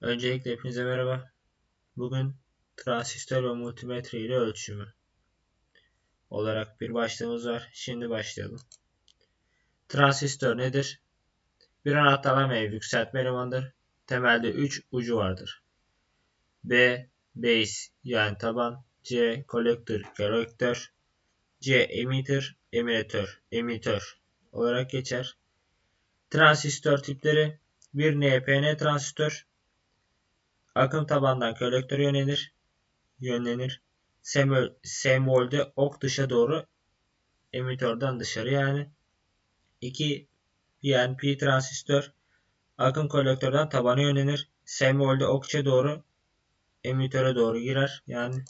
Öncelikle hepinize merhaba. Bugün transistör ve multimetre ile ölçümü olarak bir başlığımız var. Şimdi başlayalım. Transistör nedir? Bir anahtarlama ev yükseltme elemanıdır. Temelde 3 ucu vardır. B. Base yani taban. C. Kolektör, kolektör. C. Emitter, emittör, emitör olarak geçer. Transistör tipleri bir NPN transistör, Akım tabandan kolektöre yönelir. Yönlenir. Semol, semolde ok dışa doğru emitörden dışarı yani. 2 PNP transistör akım kolektörden tabana yönelir. Semolde okça doğru emitöre doğru girer. Yani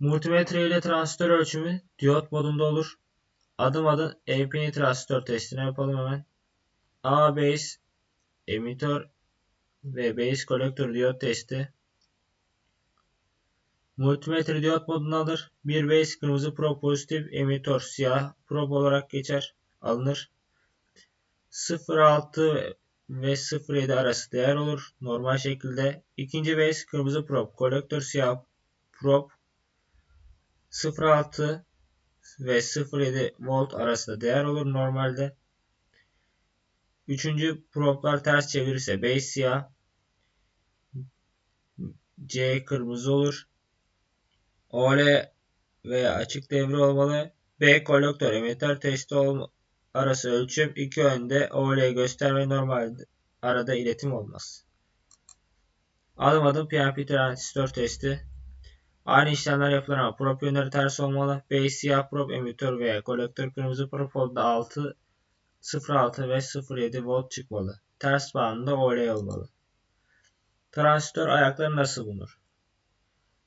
multimetre ile transistör ölçümü diyot modunda olur. Adım adım EPN transistör testini yapalım hemen. A base emitör ve base collector diyot testi. Multimetre diyot modunu alır. Bir base kırmızı probe pozitif emitter siyah probe olarak geçer. Alınır. 0.6 ve 0.7 arası değer olur. Normal şekilde. İkinci base kırmızı probe. Kolektör siyah probe. 0.6 ve 0.7 volt arasında değer olur normalde. Üçüncü problar ters çevirirse base siyah, C kırmızı olur. OL veya açık devre olmalı. B kolektör emitter testi olma, arası ölçüm. iki yönde OL gösterme normal arada iletim olmaz. Adım adım PNP transistör testi. Aynı işlemler yapılır ama prop yönleri ters olmalı. B siyah prop emitter veya kolektör kırmızı prop olduğunda 6 0.6 ve 0.7 volt çıkmalı. Ters bağında OL olmalı. Transistör ayakları nasıl bulunur?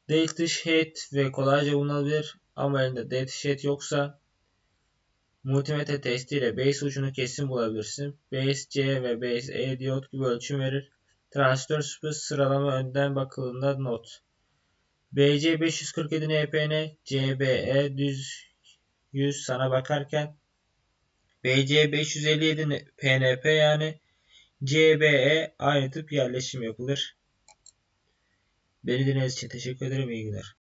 Dış head ve kolayca bulunabilir ama elinde dış head yoksa multimetre testiyle base ucunu kesin bulabilirsin. Base C ve base E diyot gibi ölçüm verir. Transistör sıralama önden bakıldığında not. BC 547 NPN, CBE düz 100 sana bakarken BC 557 PNP yani CBE aynı tip yerleşim yapılır. Beni dinlediğiniz için teşekkür ederim. İyi günler.